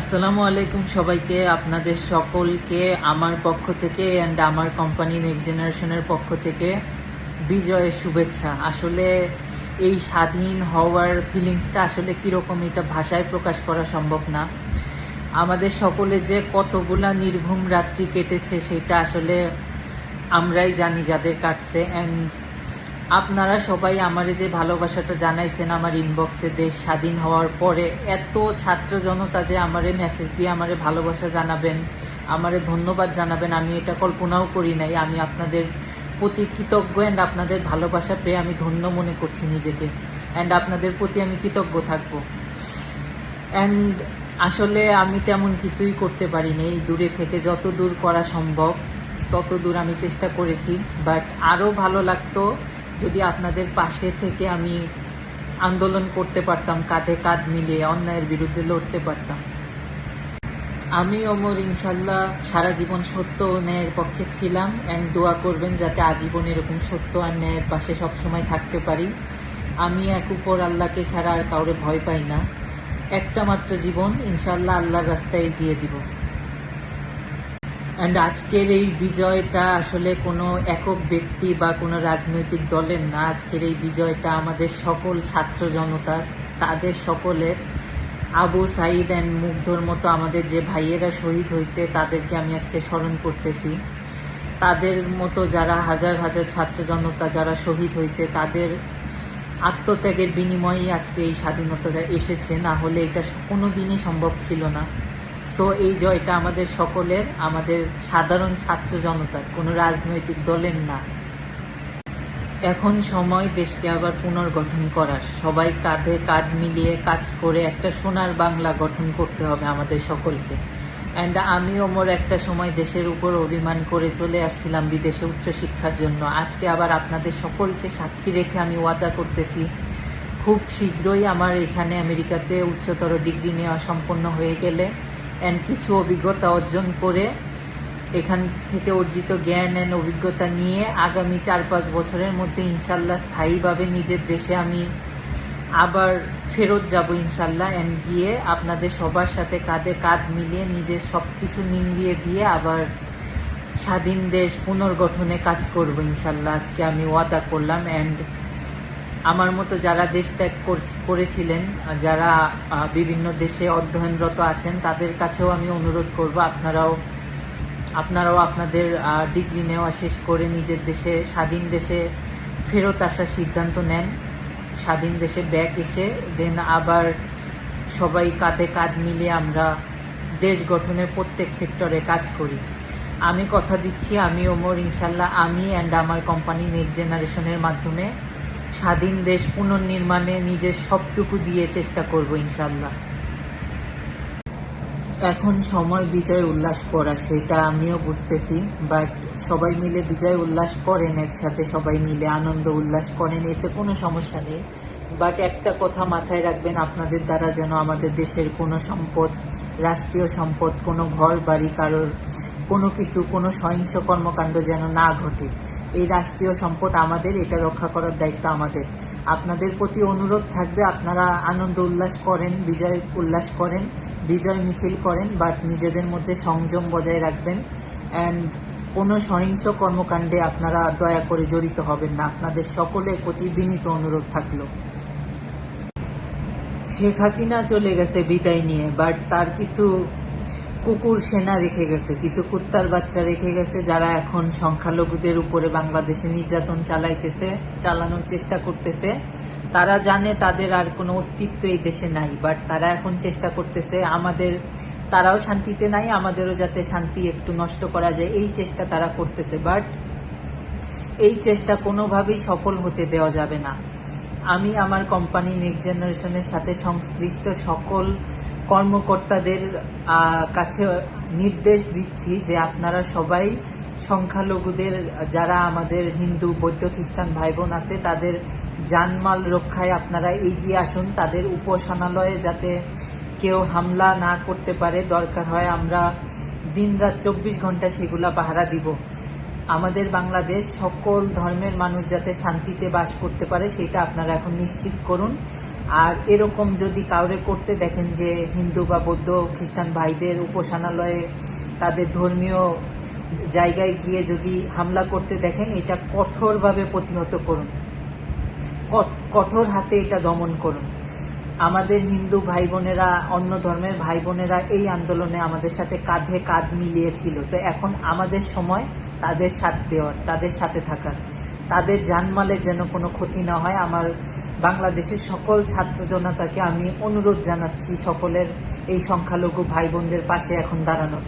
আসসালামু আলাইকুম সবাইকে, আপনাদের সকলকে, আমার পক্ষ থেকে অ্যান্ড আমার কোম্পানি নেক্সট জেনারেশনের পক্ষ থেকে বিজয়ের শুভেচ্ছা। আসলে এই স্বাধীন হওয়ার ফিলিংসটা আসলে কীরকম এটা ভাষায় প্রকাশ করা সম্ভব না। আমাদের সকলে যে কতগুলা নির্ভুম রাত্রি কেটেছে সেটা আসলে আমরাই জানি যাদের কাটছে। অ্যান্ড আপনারা সবাই আমারে যে ভালোবাসাটা জানাইছেন আমার ইনবক্সে দেশ স্বাধীন হওয়ার পরে, এত ছাত্র জনতা যে আমারে মেসেজ দিয়ে আমারে ভালোবাসা জানাবেন, আমারে ধন্যবাদ জানাবেন, আমি এটা কল্পনাও করি নাই। আমি আপনাদের প্রতি কৃতজ্ঞ অ্যান্ড আপনাদের ভালোবাসা পেয়ে আমি ধন্য মনে করছি নিজেকে। অ্যান্ড আপনাদের প্রতি আমি কৃতজ্ঞ থাকব। অ্যান্ড আসলে আমি তেমন কিছুই করতে পারিনি এই দূরে থেকে যত দূর করা সম্ভব, তত দূর আমি চেষ্টা করেছি। বাট আরও ভালো লাগতো যদি আপনাদের পাশে থেকে আমি আন্দোলন করতে পারতাম, কাঁধে কাঁধ মিলিয়ে অন্যায়ের বিরুদ্ধে লড়তে পারতাম। আমি ওমর ইনশাল্লাহ সারা জীবন সত্য ও ন্যায়ের পক্ষে ছিলাম অ্যান্ড দোয়া করবেন যাতে আজীবন এরকম সত্য আর ন্যায়ের পাশে সবসময় থাকতে পারি। আমি এক উপর আল্লাহকে ছাড়া আর কাউরে ভয় পাই না। একটা মাত্র জীবন ইনশাল্লাহ আল্লাহর রাস্তায় দিয়ে দিব। অ্যান্ড আজকের এই বিজয়টা আসলে কোনো একক ব্যক্তি বা কোনো রাজনৈতিক দলের না। আজকের এই বিজয়টা আমাদের সকল ছাত্র জনতার তাদের সকলের। আবু সাইদ অ্যান্ড মুগ্ধর মতো আমাদের যে ভাইয়েরা শহীদ হয়েছে, তাদেরকে আমি আজকে স্মরণ করতেছি। তাদের মতো যারা হাজার হাজার ছাত্র জনতা যারা শহীদ হয়েছে, তাদের আত্মত্যাগের বিনিময়েই আজকে এই স্বাধীনতাটা এসেছে। না হলে এটা কোনো দিনই সম্ভব ছিল না। সো এই জয়টা আমাদের সকলের, আমাদের সাধারণ ছাত্র জনতার, কোনো রাজনৈতিক দলের না। এখন সময় দেশকে আবার পুনর্গঠন করার। সবাই কাঁধে কাঁধ মিলিয়ে কাজ করে একটা সোনার বাংলা গঠন করতে হবে আমাদের সকলকে। অ্যান্ড আমি ওমর একটা সময় দেশের উপর অভিমান করে চলে আসছিলাম বিদেশে উচ্চশিক্ষার জন্য। আজকে আবার আপনাদের সকলকে সাক্ষী রেখে আমি ওয়াদা করতেছি খুব শীঘ্রই আমার এখানে আমেরিকাতে উচ্চতর ডিগ্রি নেওয়া সম্পন্ন হয়ে গেলে অ্যান্ড কিছু অভিজ্ঞতা অর্জন করে এখান থেকে অর্জিত জ্ঞান অ্যান্ড অভিজ্ঞতা নিয়ে আগামী চার পাঁচ বছরের মধ্যে ইনশাল্লাহ স্থায়ীভাবে নিজের দেশে আমি আবার ফেরত যাব ইনশাল্লাহ অ্যান্ড গিয়ে আপনাদের সবার সাথে কাঁধে কাঁধ মিলিয়ে নিজের সব কিছু নিংড়িয়ে দিয়ে আবার স্বাধীন দেশ পুনর্গঠনে কাজ করব ইনশাল্লাহ। আজকে আমি ওয়াদা করলাম অ্যান্ড আমার মতো যারা দেশ ত্যাগ করছ- করেছিলেন যারা বিভিন্ন দেশে অধ্যয়নরত আছেন, তাদের কাছেও আমি অনুরোধ করব, আপনারাও আপনারাও আপনাদের ডিগ্রি নেওয়া শেষ করে নিজের দেশে, স্বাধীন দেশে ফেরত আসার সিদ্ধান্ত নেন। স্বাধীন দেশে ব্যাক এসে, দেন আবার সবাই কাঁধে কাঁধ মিলিয়ে আমরা দেশ গঠনের প্রত্যেক সেক্টরে কাজ করি। আমি কথা দিচ্ছি, আমি ওমর, ইনশাল্লাহ আমি অ্যান্ড আমার কোম্পানি নেক্সট জেনারেশনের মাধ্যমে। স্বাধীন দেশ পুনর্নির্মাণে নিজের সবটুকু দিয়ে চেষ্টা করব ইনশাল্লাহ এখন সময় বিজয় উল্লাস করা, সেটা আমিও বুঝতেছি বাট সবাই মিলে বিজয় উল্লাস করেন, একসাথে সবাই মিলে আনন্দ উল্লাস করেন, এতে কোনো সমস্যা নেই। বাট একটা কথা মাথায় রাখবেন, আপনাদের দ্বারা যেন আমাদের দেশের কোনো সম্পদ, রাষ্ট্রীয় সম্পদ, কোনো ঘর, বাড়ি, কারোর কোনো কিছু, কোনো সহিংস কর্মকাণ্ড যেন না ঘটে। এই রাষ্ট্রীয় সম্পদ আমাদের, এটা রক্ষা করার দায়িত্ব আমাদের। আপনাদের প্রতি অনুরোধ থাকবে, আপনারা আনন্দ উল্লাস করেন, বিজয় উল্লাস করেন, বিজয় মিছিল করেন বাট নিজেদের মধ্যে সংযম বজায় রাখবেন। অ্যান্ড কোনো সহিংস কর্মকাণ্ডে আপনারা দয়া করে জড়িত হবেন না। আপনাদের সকলের প্রতি বিনীত অনুরোধ থাকল। শেখ হাসিনা চলে গেছে বিদায় নিয়ে বাট তার কিছু কুকুর, সেনা রেখে গেছে, কিছু কুত্তার বাচ্চা রেখে গেছে যারা এখন সংখ্যালঘুদের উপরে বাংলাদেশে নির্যাতন চালাইতেছে, চালানোর চেষ্টা করতেছে। তারা জানে তাদের আর কোনো অস্তিত্ব এই দেশে নাই বাট তারা এখন চেষ্টা করতেছে আমাদের, তারাও শান্তিতে নাই, আমাদেরও যাতে শান্তি একটু নষ্ট করা যায়, এই চেষ্টা তারা করতেছে বাট এই চেষ্টা কোনোভাবেই সফল হতে দেওয়া যাবে না। আমি আমার কোম্পানি নেক্সট জেনারেশনের সাথে সংশ্লিষ্ট সকল কর্মকর্তাদের কাছে নির্দেশ দিচ্ছি যে আপনারা সবাই সংখ্যালঘুদের, যারা আমাদের হিন্দু, বৌদ্ধ, খ্রিস্টান ভাই বোন আছে, তাদের জানমাল রক্ষায় আপনারা এগিয়ে আসুন। তাদের উপাসনালয়ে যাতে কেউ হামলা না করতে পারে, দরকার হয় আমরা দিনরাত চব্বিশ ঘণ্টা সেগুলা পাহারা দিব। আমাদের বাংলাদেশ সকল ধর্মের মানুষ যাতে শান্তিতে বাস করতে পারে, সেটা আপনারা এখন নিশ্চিত করুন। আর এরকম যদি কাউরে করতে দেখেন যে হিন্দু বা বৌদ্ধ, খ্রিস্টান ভাইদের উপাসনালয়ে তাদের ধর্মীয় জায়গায় গিয়ে যদি হামলা করতে দেখেন, এটা কঠোরভাবে প্রতিহত করুন। কঠোর হাতে এটা দমন করুন। আমাদের হিন্দু ভাই বোনেরা অন্য ধর্মের ভাই বোনেরা এই আন্দোলনে আমাদের সাথে কাঁধে কাঁধ মিলিয়েছিল। তো এখন আমাদের সময় তাদের সাথ দেওয়ার, তাদের সাথে থাকার। তাদের জানমালের যেন কোনো ক্ষতি না হয়, আমার বাংলাদেশের সকল ছাত্র জনতাকে আমি অনুরোধ জানাচ্ছি সকলের এই সংখ্যালঘু ভাই বোনদের পাশে এখন দাঁড়ানোর।